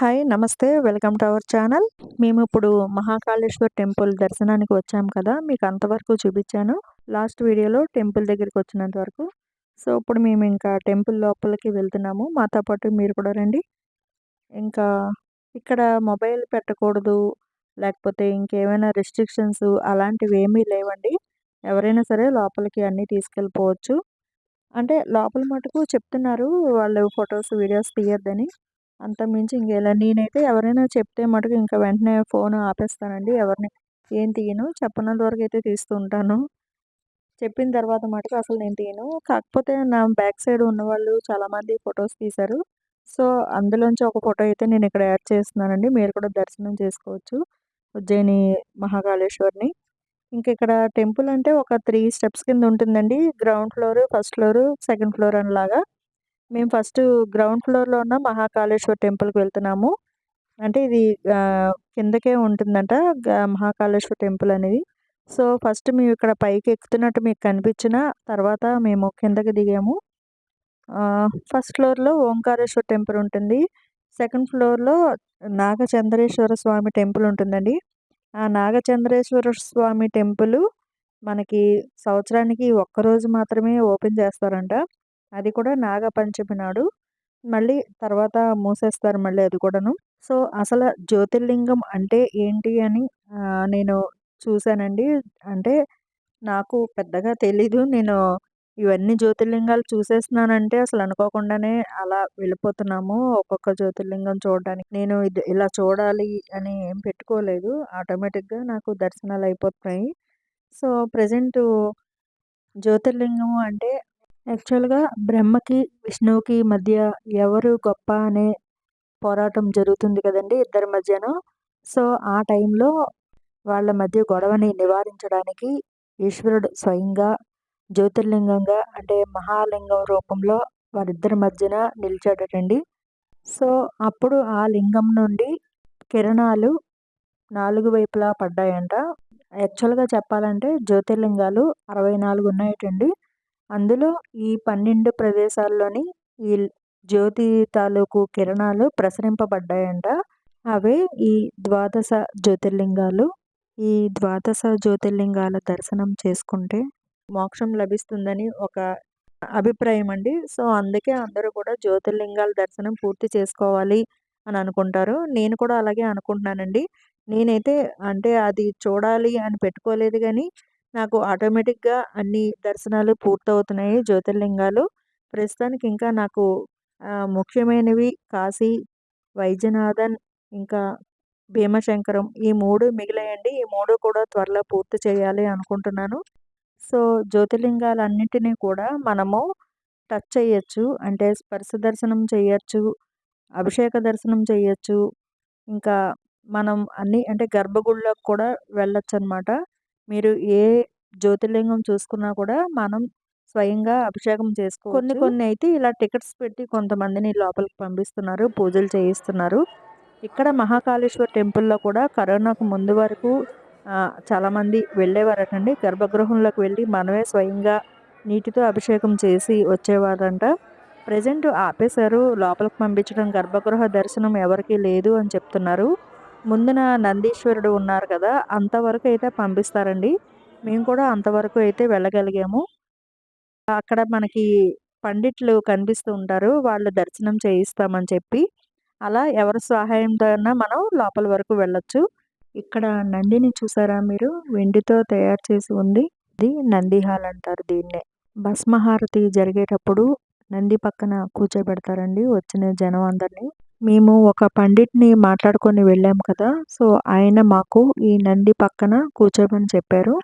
Hi నమస్తే welcome to our channel. మేము ఇప్పుడు మహాకాళేశ్వర్ టెంపుల్ దర్శనానికి వచ్చాం కదా మీకు అంతవరకు చూపించాను. లాస్ట్ వీడియోలో టెంపుల్ దగ్గరికి వచ్చినంత వరకు. సో ఇప్పుడు మేము ఇంకా టెంపుల్ లోపలికి వెళ్తున్నాము. మాతో పాటు మీరు కూడా రండి. ఇంకా ఇక్కడ మొబైల్ పెట్టకూడదు లేకపోతే ఇంకేమైనా రెస్ట్రిక్షన్స్ అలాంటివి ఏమీ లేవండి. ఎవరైనా సరే లోపలికి అన్నీ తీసుకెళ్ళిపోవచ్చు. అంటే లోపల మటుకు చెప్తున్నారు వాళ్ళు ఫొటోస్ వీడియోస్ తీయద్దని. అంత మించి ఇంకేలా. నేనైతే ఎవరైనా చెప్తే మటుకు ఇంకా వెంటనే ఫోన్ ఆపేస్తానండి. ఎవరిని ఏం తీయను. చెప్పనంత వరకు అయితే తీస్తూ ఉంటాను. చెప్పిన తర్వాత మటుకు అసలు నేను తీయను. కాకపోతే నా బ్యాక్ సైడ్ ఉన్నవాళ్ళు చాలామంది ఫొటోస్ తీశారు. సో అందులోంచి ఒక ఫోటో అయితే నేను ఇక్కడ యాడ్ చేస్తున్నానండి. మీరు కూడా దర్శనం చేసుకోవచ్చు. ఉజ్జయిని మహాకాళేశ్వరిని. ఇంక ఇక్కడ టెంపుల్ అంటే ఒక త్రీ స్టెప్స్ కింద ఉంటుందండి. Ground floor first floor second floor అనిలాగా మేము ఫస్ట్ గ్రౌండ్ ఫ్లోర్లో ఉన్న మహాకాళేశ్వర టెంపుల్కి వెళ్తున్నాము. అంటే ఇది కిందకే ఉంటుందంట మహాకాళేశ్వర టెంపుల్ అనేది. సో ఫస్ట్ మేము ఇక్కడ పైకి ఎక్కుతున్నట్టు మీకు కనిపించిన తర్వాత మేము కిందకి దిగాము. ఫస్ట్ ఫ్లోర్లో ఓంకారేశ్వర టెంపుల్ ఉంటుంది. సెకండ్ ఫ్లోర్లో నాగచంద్రేశ్వర స్వామి టెంపుల్ ఉంటుందండి. ఆ నాగచంద్రేశ్వర స్వామి టెంపుల్ మనకి సంవత్సరానికి ఒక్కరోజు మాత్రమే ఓపెన్ చేస్తారంట. అది కూడా నాగపంచమి నాడు. మళ్ళీ తర్వాత మూసేస్తారు మళ్ళీ అది కూడాను. సో అసలు జ్యోతిర్లింగం అంటే ఏంటి అని నేను చూశానండి. అంటే నాకు పెద్దగా తెలీదు. నేను ఇవన్నీ జ్యోతిర్లింగాలు చూసేస్తున్నానంటే అసలు అనుకోకుండానే అలా వెళ్ళిపోతున్నాము ఒక్కొక్క జ్యోతిర్లింగం చూడడానికి. నేను ఇది ఇలా చూడాలి అని ఏం పెట్టుకోలేదు. ఆటోమేటిక్గా నాకు దర్శనాలు అయిపోతున్నాయి. సో ప్రజెంట్ జ్యోతిర్లింగము అంటే యాక్చువల్గా బ్రహ్మకి విష్ణువుకి మధ్య ఎవరు గొప్ప అనే పోరాటం జరుగుతుంది కదండి ఇద్దరి మధ్యన. సో ఆ టైంలో వాళ్ళ మధ్య గొడవని నివారించడానికి ఈశ్వరుడు స్వయంగా జ్యోతిర్లింగంగా అంటే మహాలింగం రూపంలో వారిద్దరి మధ్యన నిలిచాడటండి. సో అప్పుడు ఆ లింగం నుండి కిరణాలు నాలుగు వైపులా పడ్డాయంట. యాక్చువల్గా చెప్పాలంటే జ్యోతిర్లింగాలు అరవై నాలుగు ఉన్నాయటండి. అందులో ఈ పన్నెండు ప్రదేశాల్లోని ఈ జ్యోతి తాలూకు కిరణాలు ప్రసరింపబడ్డాయంట. అవే ఈ ద్వాదశ జ్యోతిర్లింగాలు. ఈ ద్వాదశ జ్యోతిర్లింగాల దర్శనం చేసుకుంటే మోక్షం లభిస్తుందని ఒక అభిప్రాయం అండి. సో అందుకే అందరూ కూడా జ్యోతిర్లింగాల దర్శనం పూర్తి చేసుకోవాలి అని అనుకుంటారు. నేను కూడా అలాగే అనుకుంటున్నానండి. నేనైతే అంటే అది చూడాలి అని పెట్టుకోలేదు కానీ నాకు ఆటోమేటిక్గా అన్ని దర్శనాలు పూర్తవుతున్నాయి. జ్యోతిర్లింగాలు. ప్రస్తుతానికి ఇంకా నాకు ముఖ్యమైనవి కాశీ వైద్యనాథన్ ఇంకా భీమశంకరం ఈ మూడు మిగిలాయండి. ఈ మూడు కూడా త్వరలో పూర్తి చేయాలి అనుకుంటున్నాను. సో జ్యోతిర్లింగాలన్నింటినీ కూడా మనము టచ్ చేయొచ్చు. అంటే స్పర్శ దర్శనం చేయొచ్చు అభిషేక దర్శనం చేయొచ్చు. ఇంకా మనం అన్ని అంటే గర్భగుడిలోకి కూడా వెళ్ళొచ్చు అనమాట మీరు ఏ జ్యోతిర్లింగం చూసుకున్నా కూడా మనం స్వయంగా అభిషేకం చేసుకో కొన్ని కొన్ని అయితే ఇలా టికెట్స్ పెట్టి కొంతమందిని లోపలికి పంపిస్తున్నారు పూజలు చేయిస్తున్నారు. ఇక్కడ మహాకాళేశ్వర టెంపుల్లో కూడా కరోనాకు ముందు వరకు చాలామంది వెళ్ళేవారటండి. గర్భగృహంలోకి వెళ్ళి మనమే స్వయంగా నీటితో అభిషేకం చేసి వచ్చేవారంట. ప్రజెంట్ ఆపేశారు. లోపలికి పంపించడం గర్భగృహ దర్శనం ఎవరికి లేదు అని చెప్తున్నారు. ముందున నందీశ్వరుడు ఉన్నారు కదా అంతవరకు అయితే పంపిస్తారండి. మేము కూడా అంతవరకు అయితే వెళ్ళగలిగాము. అక్కడ మనకి పండిట్లు కనిపిస్తూ ఉంటారు వాళ్ళు దర్శనం చేయిస్తామని చెప్పి. అలా ఎవరి సహాయంతో మనం లోపల వరకు వెళ్ళొచ్చు. ఇక్కడ నందిని చూసారా మీరు? వెండితో తయారు చేసి ఉంది. ఇది నంది హాల్ అంటారు దీన్నే. భస్మహారతి జరిగేటప్పుడు నంది పక్కన కూర్చోబెడతారండి. వచ్చిన జనం అందరినీ. మేము ఒక పండిట్ని మాట్లాడుకొని వెళ్ళాము కదా సో ఆయన మాకు ఈ నంది పక్కన కూర్చోమని చెప్పారు.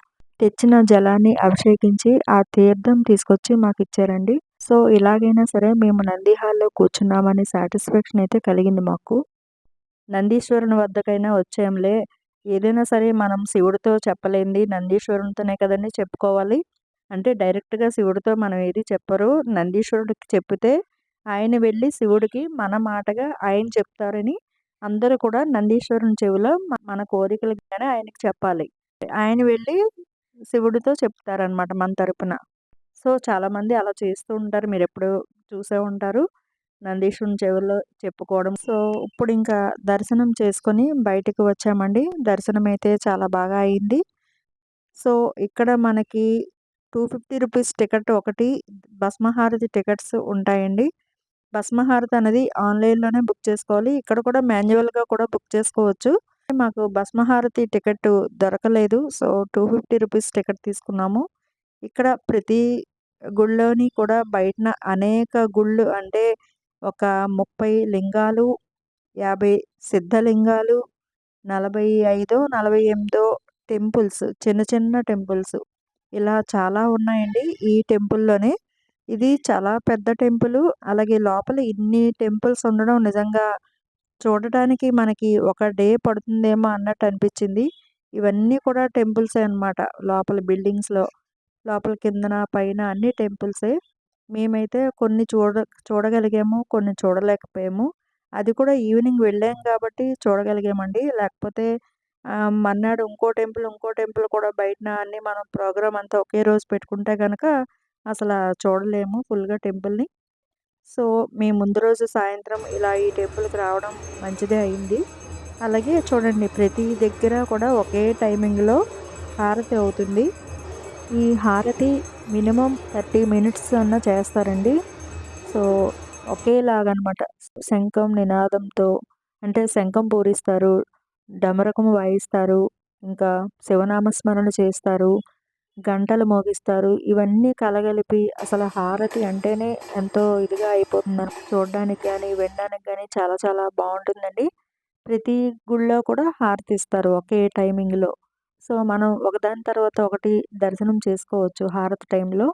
తెచ్చిన జలాన్ని అభిషేకించి ఆ తీర్థం తీసుకొచ్చి మాకు ఇచ్చారండి. సో ఇలాగైనా సరే మేము నంది హాల్లో కూర్చున్నామని సాటిస్ఫాక్షన్ అయితే కలిగింది మాకు. నందీశ్వరుని వద్దకైనా వచ్చాంలే. ఏదైనా సరే మనం శివుడితో చెప్పలేంది నందీశ్వరునితోనే కదండి చెప్పుకోవాలి. అంటే డైరెక్ట్గా శివుడితో మనం ఏది చెప్పరు. నందీశ్వరుడికి చెప్తే ఆయన వెళ్ళి శివుడికి మన మాటగా ఆయన చెప్తారని అందరూ కూడా నందీశ్వరుని చెవిలో మన కోరికలు కానీ ఆయనకి చెప్పాలి. ఆయన వెళ్ళి శివుడితో చెప్తారనమాట మన తరపున. సో చాలామంది అలా చేస్తూ ఉంటారు. మీరు ఎప్పుడు చూసే ఉంటారు. నందీశ్వరుని చెవుల్లో చెప్పుకోవడం. సో ఇప్పుడు ఇంకా దర్శనం చేసుకొని బయటకు వచ్చామండి. దర్శనం అయితే చాలా బాగా అయింది. సో ఇక్కడ మనకి టూ ఫిఫ్టీ రూపీస్ టికెట్ ఒకటి భస్మహారతి టికెట్స్ ఉంటాయండి. భస్మహారతి అనేది ఆన్లైన్లోనే బుక్ చేసుకోవాలి. ఇక్కడ కూడా మాన్యువల్గా కూడా బుక్ చేసుకోవచ్చు. మాకు భస్మహారతి టికెట్ దొరకలేదు. So two fifty rupees ticket తీసుకున్నాము. ఇక్కడ ప్రతి గుళ్ళోని కూడా బయటన అనేక గుళ్ళు అంటే ఒక ముప్పై లింగాలు యాభై సిద్ధలింగాలు నలభై ఐదో నలభై ఎనిమిదో టెంపుల్స్ చిన్న చిన్న టెంపుల్స్ ఇలా చాలా ఉన్నాయండి. ఈ టెంపుల్లోనే ఇది చాలా పెద్ద టెంపుల్. అలాగే లోపల ఇన్ని టెంపుల్స్ ఉండడం నిజంగా చూడటానికి మనకి ఒక డే పడుతుందేమో అన్నట్టు అనిపించింది. ఇవన్నీ కూడా టెంపుల్సే అనమాట లోపల బిల్డింగ్స్లో లోపల కిందన పైన అన్ని టెంపుల్సే. మేమైతే కొన్ని చూడ చూడగలిగాము కొన్ని చూడలేకపోయాము. అది కూడా ఈవినింగ్ వెళ్ళాం కాబట్టి చూడగలిగామండి. లేకపోతే మన్నాడు ఇంకో టెంపుల్ ఇంకో టెంపుల్ కూడా బయటన అన్నీ మనం ప్రోగ్రామ్ అంతా ఒకే రోజు పెట్టుకుంటే కనుక అసలు చూడలేము ఫుల్గా టెంపుల్ని. సో మేము ముందు రోజు సాయంత్రం ఇలా ఈ టెంపుల్కి రావడం మంచిదే అయింది. అలాగే చూడండి ప్రతి దగ్గర కూడా ఒకే టైమింగ్లో హారతి అవుతుంది. ఈ హారతి మినిమం థర్టీ మినిట్స్ అన్న చేస్తారండి. సో ఒకేలాగనమాట. శంఖం నినాదంతో అంటే శంఖం పూరిస్తారు డమరకం వాయిస్తారు ఇంకా శివనామస్మరణ చేస్తారు. గంటలు మోగిస్తారు. ఇవన్నీ కలగలిపి అసలు హారతి అంటేనే ఎంతో ఇదిగా అయిపోతుంది చూడడానికి కానీ వినడానికి కానీ చాలా చాలా బాగుంటుందండి. ప్రతి గుళ్ళో కూడా హారతి ఇస్తారు ఒకే టైమింగ్లో. సో మనం ఒకదాని తర్వాత ఒకటి దర్శనం చేసుకోవచ్చు హారతి టైంలో.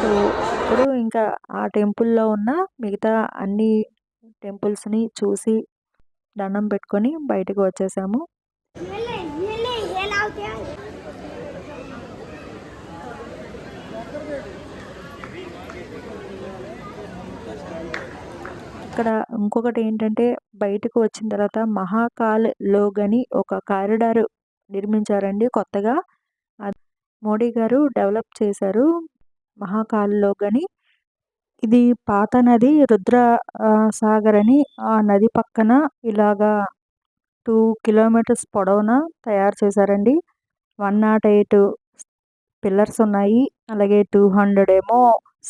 సో ఇప్పుడు ఇంకా ఆ టెంపుల్లో ఉన్న మిగతా అన్ని టెంపుల్స్ని చూసి దండం పెట్టుకొని బయటకు వచ్చేసాము. ఇక్కడ ఇంకొకటి ఏంటంటే బయటకు వచ్చిన తర్వాత మహాకాల్ లోగ్ అని ఒక కారిడార్ నిర్మించారండి కొత్తగా. మోడీ గారు డెవలప్ చేశారు మహాకాల్లో కానీ ఇది పాత నది రుద్ర సాగర్ అని ఆ నది పక్కన ఇలాగా టూ కిలోమీటర్స్ పొడవున తయారు చేశారండి. వన్ నాట్ ఎయిట్ పిల్లర్స్ ఉన్నాయి. అలాగే టూ హండ్రెడ్ ఏమో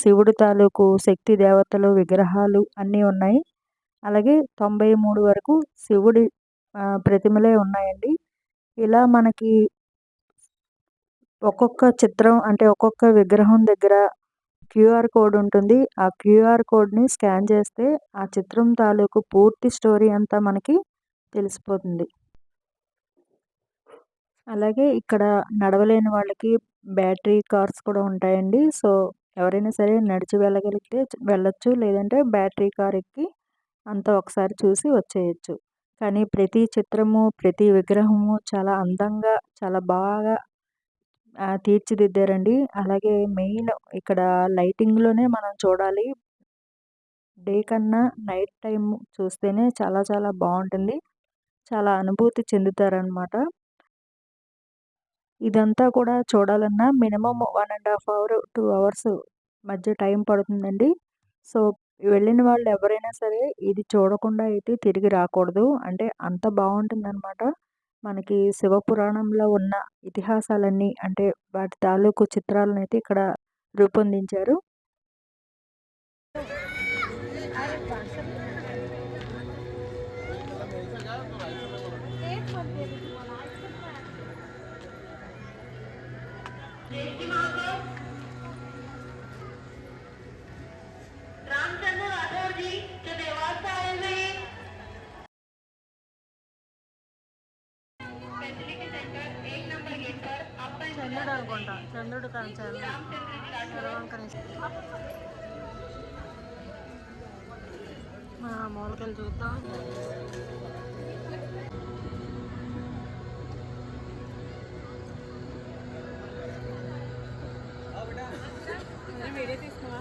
శివుడు తాలూకు శక్తి దేవతలు విగ్రహాలు అన్నీ ఉన్నాయి. అలాగే తొంభై మూడు వరకు శివుడి ప్రతిమలే ఉన్నాయండి. ఇలా మనకి ఒక్కొక్క చిత్రం అంటే ఒక్కొక్క విగ్రహం దగ్గర క్యూఆర్ కోడ్ ఉంటుంది. ఆ క్యూఆర్ కోడ్ని స్కాన్ చేస్తే ఆ చిత్రం తాలూకు పూర్తి స్టోరీ అంతా మనకి తెలిసిపోతుంది. అలాగే ఇక్కడ నడవలేని వాళ్ళకి బ్యాటరీ కార్స్ కూడా ఉంటాయండి. సో ఎవరైనా సరే నడిచి వెళ్ళగలిగితే వెళ్ళొచ్చు. లేదంటే బ్యాటరీ కార్ ఎక్కి అంతా ఒకసారి చూసి వచ్చేయచ్చు. కానీ ప్రతి చిత్రము ప్రతి విగ్రహము చాలా అందంగా చాలా బాగా తీర్చిదిద్దారండి. అలాగే మెయిన్ ఇక్కడ లైటింగ్లోనే మనం చూడాలి. డే కన్నా నైట్ టైం చూస్తేనే చాలా చాలా బాగుంటుంది. చాలా అనుభూతి చెందుతారనమాట ఇదంతా కూడా చూడాలన్నా minimum one and half hour two hours మధ్య టైం పడుతుందండి. సో వెళ్ళిన వాళ్ళు ఎవరైనా సరే ఇది చూడకుండా అయితే తిరిగి రాకూడదు. అంటే అంత బాగుంటుందన్నమాట. మనకి శివపురాణంలో ఉన్న ఇతిహాసాలన్నీ అంటే వాటి తాలూకు చిత్రాలను అయితే ఇక్కడ రూపొందించారు Thank you. చంద్రుడు కానీ మూలకెళ్ళి చూద్దాం మ్మ్. తీసుకున్నా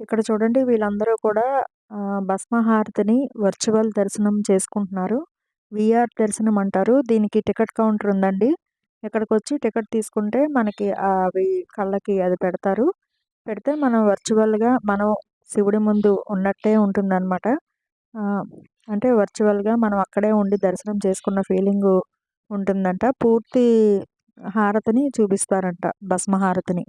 ఇక్కడ చూడండి వీళ్ళందరూ కూడా భస్మహారతిని వర్చువల్ దర్శనం చేసుకుంటున్నారు. విఆర్ దర్శనం అంటారు. దీనికి టికెట్ కౌంటర్ ఉందండి. ఇక్కడికి వచ్చి టికెట్ తీసుకుంటే మనకి అవి కళ్ళకి అది పెడతారు. పెడితే మనం వర్చువల్గా మనం శివుడి ముందు ఉన్నట్టే ఉంటుందన్నమాట. అంటే వర్చువల్గా మనం అక్కడే ఉండి దర్శనం చేసుకున్న ఫీలింగ్ ఉంటుందంట. పూర్తి హారతిని చూపిస్తారంట భస్మహారతిని.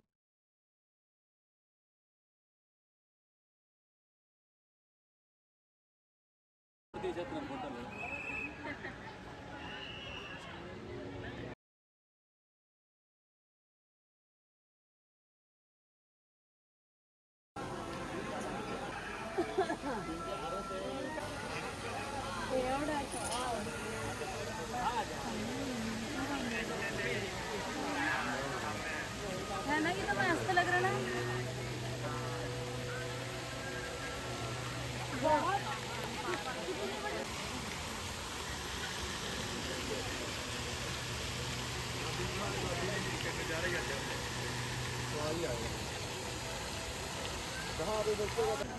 ఆ.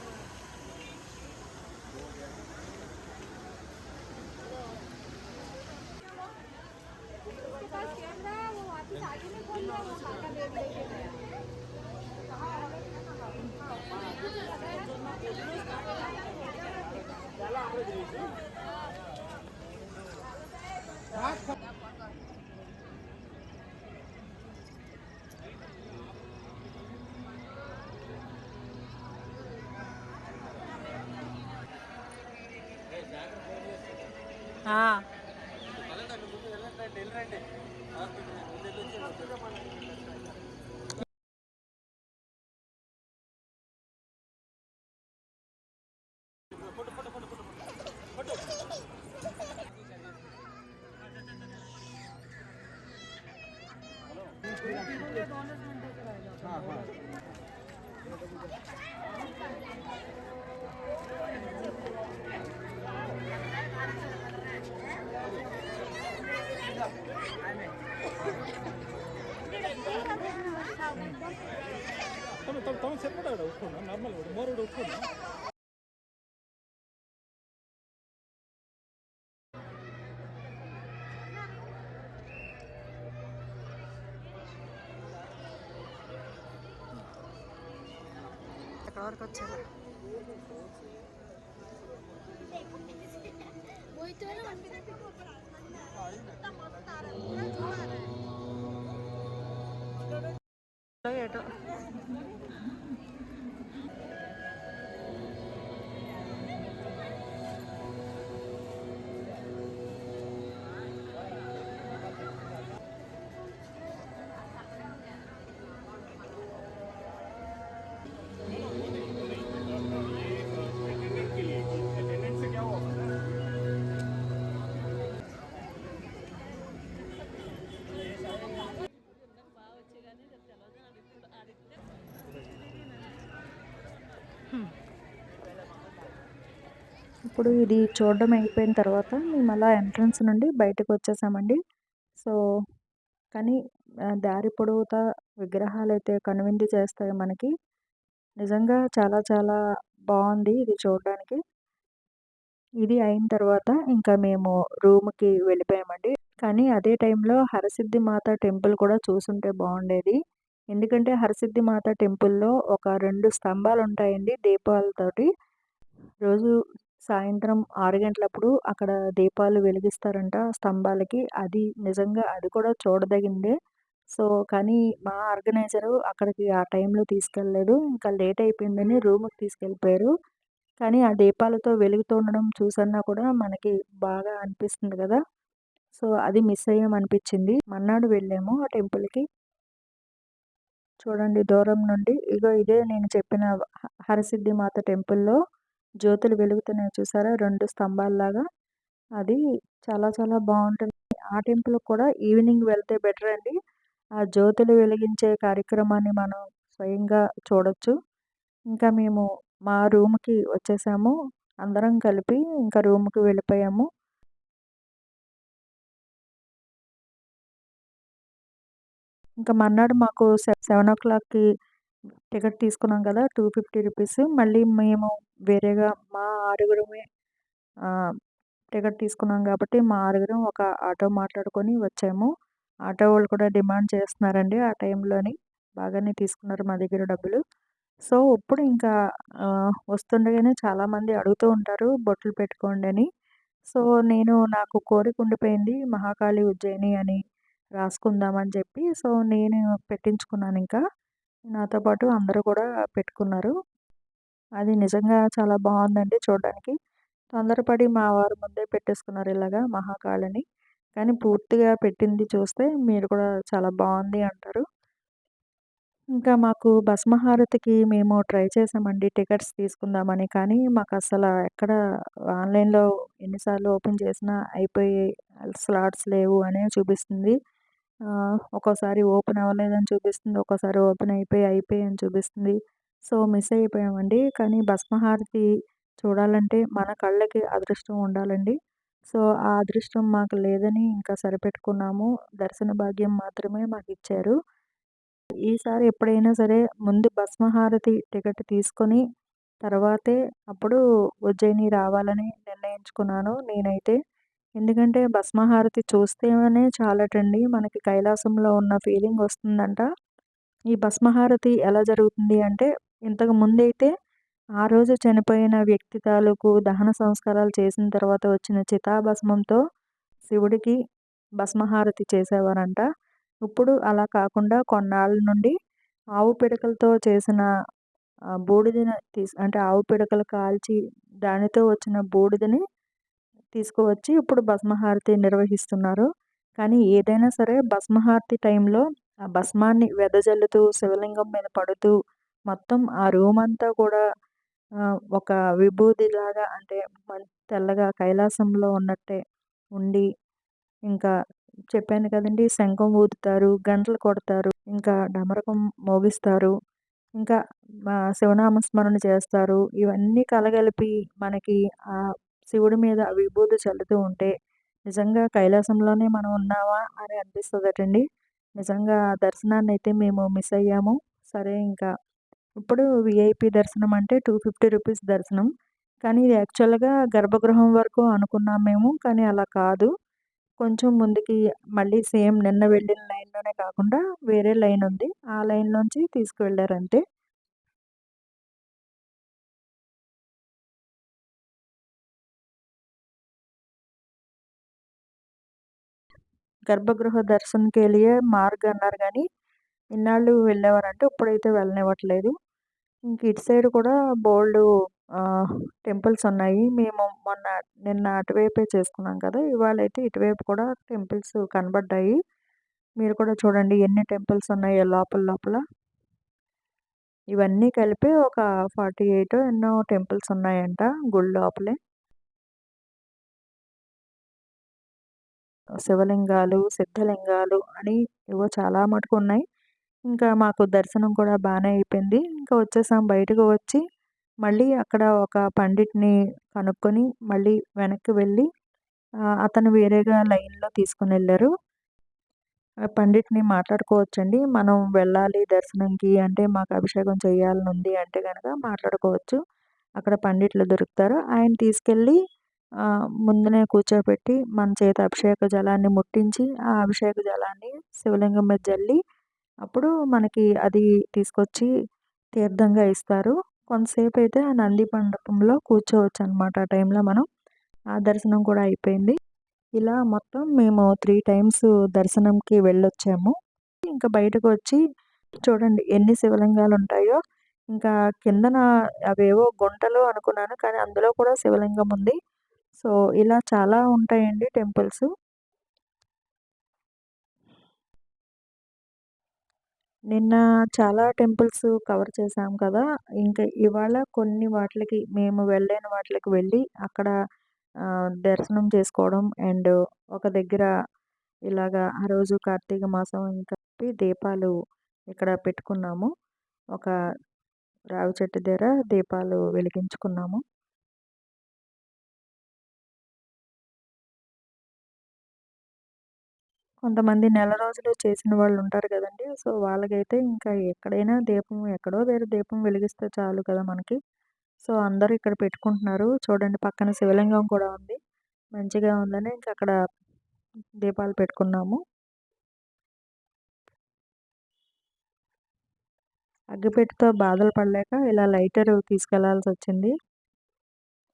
వెళ్ళండి ಆಡ ಉಟ್ಕೊಂಡು ನಾರ್ಮಲ್ ಮೋರ್ ಉಟ್ಕೊಂಡು ఇప్పుడు ఇది చూడడం అయిపోయిన తర్వాత మేము అలా ఎంట్రన్స్ నుండి బయటకు వచ్చేసామండి. సో కానీ దారి పొడవుతా విగ్రహాలు అయితే కనువిందు చేస్తాయి మనకి. నిజంగా చాలా చాలా బాగుంది ఇది చూడడానికి. ఇది అయిన తర్వాత ఇంకా మేము రూమ్కి వెళ్ళిపోయామండి. కానీ అదే టైంలో హరసిద్ధి మాత టెంపుల్ కూడా చూసుంటే బాగుండేది. ఎందుకంటే హరసిద్ధి మాత టెంపుల్లో ఒక రెండు స్తంభాలు ఉంటాయండి దీపాలతోటి. రోజు సాయంత్రం ఆరు గంటలప్పుడు అక్కడ దీపాలు వెలిగిస్తారంట స్తంభాలకి. అది నిజంగా అది కూడా చూడదగిందే. సో కానీ మా ఆర్గనైజరు అక్కడికి ఆ టైంలో తీసుకెళ్ళలేదు. ఇంకా లేట్ అయిపోయిందని రూమ్కి తీసుకెళ్ళిపోయారు. కానీ ఆ దీపాలతో వెలుగుతూ ఉండడం చూసన్నా కూడా మనకి బాగా అనిపిస్తుంది కదా. సో అది మిస్ అయ్యాం అనిపించింది మన్నాడు వెళ్ళాము ఆ టెంపుల్కి. చూడండి దూరం నుండి. ఇగో ఇదే నేను చెప్పిన హరసిద్ధి మాత టెంపుల్లో. జ్యోతులు వెలుగుతున్నాయి చూసారా? రెండు స్తంభాల్లాగా. అది చాలా చాలా బాగుంటుంది. ఆ టెంపుల్ కూడా ఈవినింగ్ వెళ్తే బెటర్ అండి. ఆ జ్యోతులు వెలిగించే కార్యక్రమాన్ని మనం స్వయంగా చూడొచ్చు. ఇంకా మేము మా రూమ్కి వచ్చేసాము. అందరం కలిపి ఇంకా రూమ్కి వెళ్ళిపోయాము. ఇంకా మన్నాడు మాకు సెవెన్ ఓ క్లాక్కి టికెట్ తీసుకున్నాం కదా టూ ఫిఫ్టీ రూపీస్. మళ్ళీ మేము వేరేగా మా ఆరుగురమే టికెట్ తీసుకున్నాం కాబట్టి మా ఆరుగురం ఒక ఆటో మాట్లాడుకొని వచ్చాము. ఆటో వాళ్ళు కూడా డిమాండ్ చేస్తున్నారండి ఆ టైంలోని. బాగానే తీసుకున్నారు మా దగ్గర డబ్బులు. సో ఇప్పుడు ఇంకా వస్తుండగానే చాలామంది అడుగుతూ ఉంటారు బొట్లు పెట్టుకోండి అని. సో నేను నాకు కోరిక ఉండిపోయింది మహాకాళి ఉజ్జయిని అని రాసుకుందామని చెప్పి. సో నేను పెట్టించుకున్నాను ఇంకా. నాతో పాటు అందరూ కూడా పెట్టుకున్నారు. అది నిజంగా చాలా బాగుందండి చూడడానికి. తొందరపడి మా వారు ముందే పెట్టేసుకున్నారు ఇలాగా మహాకాళిని. కానీ పూర్తిగా పెట్టింది చూస్తే మీరు కూడా చాలా బాగుంది అంటారు. ఇంకా మాకు భస్మహారతికి మేము ట్రై చేసామండి. టికెట్స్ తీసుకుందామని. కానీ మాకు అసలు ఎక్కడ ఆన్లైన్లో ఎన్నిసార్లు ఓపెన్ చేసినా అయిపోయి స్లాట్స్ లేవు అనే చూపిస్తుంది. ఒక్కోసారి ఓపెన్ అవ్వలేదని చూపిస్తుంది ఒక్కోసారి ఓపెన్ అయిపోయి అయిపోయి అని చూపిస్తుంది. సో మిస్ అయిపోయామండి. కానీ భస్మహారతి చూడాలంటే మన కళ్ళకి అదృష్టం ఉండాలండి. సో ఆ అదృష్టం మాకు లేదని ఇంకా సరిపెట్టుకున్నాము. దర్శన భాగ్యం మాత్రమే మాకు ఇచ్చారు ఈసారి ఎప్పుడైనా సరే ముందు భస్మహారతి టికెట్ తీసుకొని తర్వాతే అప్పుడు ఉజ్జయిని రావాలని నిర్ణయించుకున్నాను నేనైతే. ఎందుకంటే భస్మహారతి చూస్తేనే చాలటండి. మనకి కైలాసంలో ఉన్న ఫీలింగ్ వస్తుందంట. ఈ భస్మహారతి ఎలా జరుగుతుంది అంటే ఇంతకు ముందైతే ఆ రోజు చనిపోయిన వ్యక్తి తాలూకు దహన సంస్కారాలు చేసిన తర్వాత వచ్చిన చితాభస్మంతో శివుడికి భస్మహారతి చేసేవారంట. ఇప్పుడు అలా కాకుండా కొన్నాళ్ళ నుండి ఆవు పిడకలతో చేసిన బూడిదని తీసి అంటే ఆవు పిడకలు కాల్చి దానితో వచ్చిన బూడిదని తీసుకువచ్చి ఇప్పుడు భస్మహారతి నిర్వహిస్తున్నారు. కానీ ఏదైనా సరే భస్మహారతి టైంలో ఆ భస్మాన్ని వెదజల్లుతూ శివలింగం మీద పడుతూ మొత్తం ఆ రూమ్ అంతా కూడా ఒక విభూతిలాగా అంటే తెల్లగా కైలాసంలో ఉన్నట్టే ఉండి ఇంకా చెప్పాను కదండి శంఖం ఊదుతారు గంటలు కొడతారు ఇంకా డమరకం మోగిస్తారు ఇంకా శివనామస్మరణ చేస్తారు. ఇవన్నీ కలగలిపి మనకి ఆ శివుడి మీద అవిభూతి చల్లుతూ ఉంటే నిజంగా కైలాసంలోనే మనం ఉన్నామా అని అనిపిస్తుందటండి. నిజంగా దర్శనాన్ని అయితే మేము మిస్ అయ్యాము. సరే ఇంకా. ఇప్పుడు విఐపి దర్శనం అంటే టూ ఫిఫ్టీ రూపీస్ దర్శనం. కానీ ఇది యాక్చువల్గా గర్భగృహం వరకు అనుకున్నాం మేము కానీ అలా కాదు. కొంచెం ముందుకి మళ్ళీ సేమ్ నిన్న వెళ్ళిన లైన్లోనే కాకుండా వేరే లైన్ ఉంది. ఆ లైన్లోంచి తీసుకువెళ్ళారంతే. గర్భగృహ దర్శనంకి వెళ్ళే మార్గ్ అన్నారు కానీ ఇన్నాళ్ళు వెళ్ళేవారంటే ఇప్పుడైతే వెళ్ళనివ్వట్లేదు. ఇంక ఇటు సైడ్ కూడా బోల్డ్ టెంపుల్స్ ఉన్నాయి. మేము మొన్న నిన్న అటువైపే చేసుకున్నాం కదా ఇవాళ అయితే ఇటువైపు కూడా టెంపుల్స్ కనబడ్డాయి. మీరు కూడా చూడండి ఎన్ని టెంపుల్స్ ఉన్నాయో లోపల లోపల. ఇవన్నీ కలిపి ఒక ఫార్టీ ఎయిట్ ఎన్నో టెంపుల్స్ ఉన్నాయంట గుడి లోపలే. శివలింగాలు సిద్ధలింగాలు అని ఇవో చాలా మటుకు ఉన్నాయి. ఇంకా మాకు దర్శనం కూడా బాగానే అయిపోయింది. ఇంకా వచ్చేసాం బయటకు వచ్చి మళ్ళీ అక్కడ ఒక పండిట్ని కనుక్కొని మళ్ళీ వెనక్కి వెళ్ళి అతను వేరేగా లైన్లో తీసుకుని వెళ్ళారు. పండిట్ని మాట్లాడుకోవచ్చండి. మనం వెళ్ళాలి దర్శనంకి అంటే మాకు అభిషేకం చేయాలని ఉంది అంటే కనుక మాట్లాడుకోవచ్చు. అక్కడ పండిట్లు దొరుకుతారు. ఆయన తీసుకెళ్ళి ముందునే కూర్చోబెట్టి మన చేత అభిషేక జలాన్ని ముట్టించి ఆ అభిషేక జలాన్ని శివలింగం మీద జల్లి అప్పుడు మనకి అది తీసుకొచ్చి తీర్థంగా ఇస్తారు. కొంతసేపు అయితే ఆ నంది మండపంలో కూర్చోవచ్చు అనమాట ఆ టైంలో మనం. ఆ దర్శనం కూడా అయిపోయింది. ఇలా మొత్తం మేము త్రీ టైమ్స్ దర్శనంకి వెళ్ళొచ్చాము. ఇంకా బయటకు వచ్చి చూడండి ఎన్ని శివలింగాలు ఉంటాయో. ఇంకా కిందన అవేవో గుంటలు అనుకున్నాను కానీ అందులో కూడా శివలింగం ఉంది. సో ఇలా చాలా ఉంటాయండి టెంపుల్స్. నిన్న చాలా టెంపుల్స్ కవర్ చేసాం కదా! ఇంకా ఇవాళ కొన్ని వాటికి మేము వెళ్ళలేని వాటికి వెళ్ళి అక్కడ దర్శనం చేసుకోవడం అండ్ ఒక దగ్గర ఇలాగా ఆ రోజు కార్తీక మాసం ఇంకా దీపాలు ఇక్కడ పెట్టుకున్నాము. ఒక రావి చెట్టు దగ్గర దీపాలు వెలిగించుకున్నాము. కొంతమంది నెల రోజులు చేసిన వాళ్ళు ఉంటారు కదండి. సో వాళ్ళకైతే ఇంకా ఎక్కడైనా దీపం ఎక్కడో వేరే దీపం వెలిగిస్తే చాలు కదా మనకి. సో అందరూ ఇక్కడ పెట్టుకుంటున్నారు. చూడండి పక్కన శివలింగం కూడా ఉంది. మంచిగా ఉందని ఇంకా అక్కడ దీపాలు పెట్టుకున్నాము. అగ్గిపెట్టితో బాధలు పడలేక ఇలా లైటర్ తీసుకెళ్ళాల్సి వచ్చింది.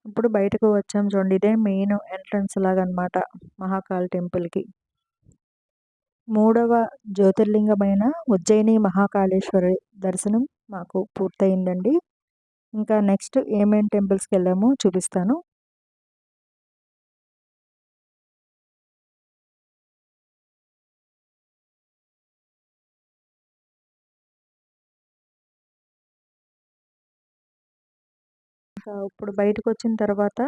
ఇప్పుడు బయటకు వచ్చాం చూడండి. ఇదే మెయిన్ ఎంట్రన్స్ లాగా అనమాట మహాకాల్ టెంపుల్కి. మూడవ జ్యోతిర్లింగమైన ఉజ్జయిని మహాకాళేశ్వరి దర్శనం మాకు పూర్తయిందండి. ఇంకా నెక్స్ట్ ఏమేమి టెంపుల్స్కి వెళ్ళామో చూపిస్తాను. ఇంకా ఇప్పుడు బయటకు వచ్చిన తర్వాత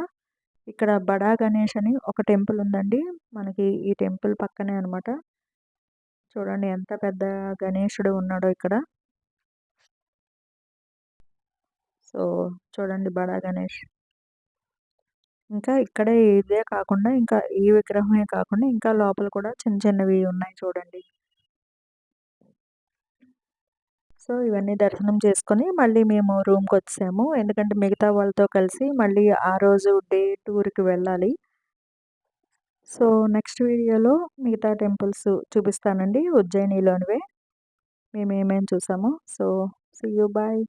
ఇక్కడ బడా గణేష్ అని ఒక టెంపుల్ ఉందండి. మనకి ఈ టెంపుల్ పక్కనే అనమాట చూడండి ఎంత పెద్ద గణేశుడు ఉన్నాడో ఇక్కడ. సో చూడండి బడా గణేష్. ఇంకా ఇక్కడే ఇదే కాకుండా ఇంకా ఈ విగ్రహమే కాకుండా ఇంకా లోపల కూడా చిన్న చిన్నవి ఉన్నాయి చూడండి. సో ఇవన్నీ దర్శనం చేసుకొని మళ్ళీ మేము రూమ్కి వచ్చాము. ఎందుకంటే మిగతా వాళ్ళతో కలిసి మళ్ళీ ఆ రోజు డే టూర్కి వెళ్ళాలి. సో నెక్స్ట్ వీడియోలో మిగతా టెంపుల్స్ చూపిస్తానండి. ఉజ్జయినిలోనివే. మేము ఏమేమి చూసామో. So see you bye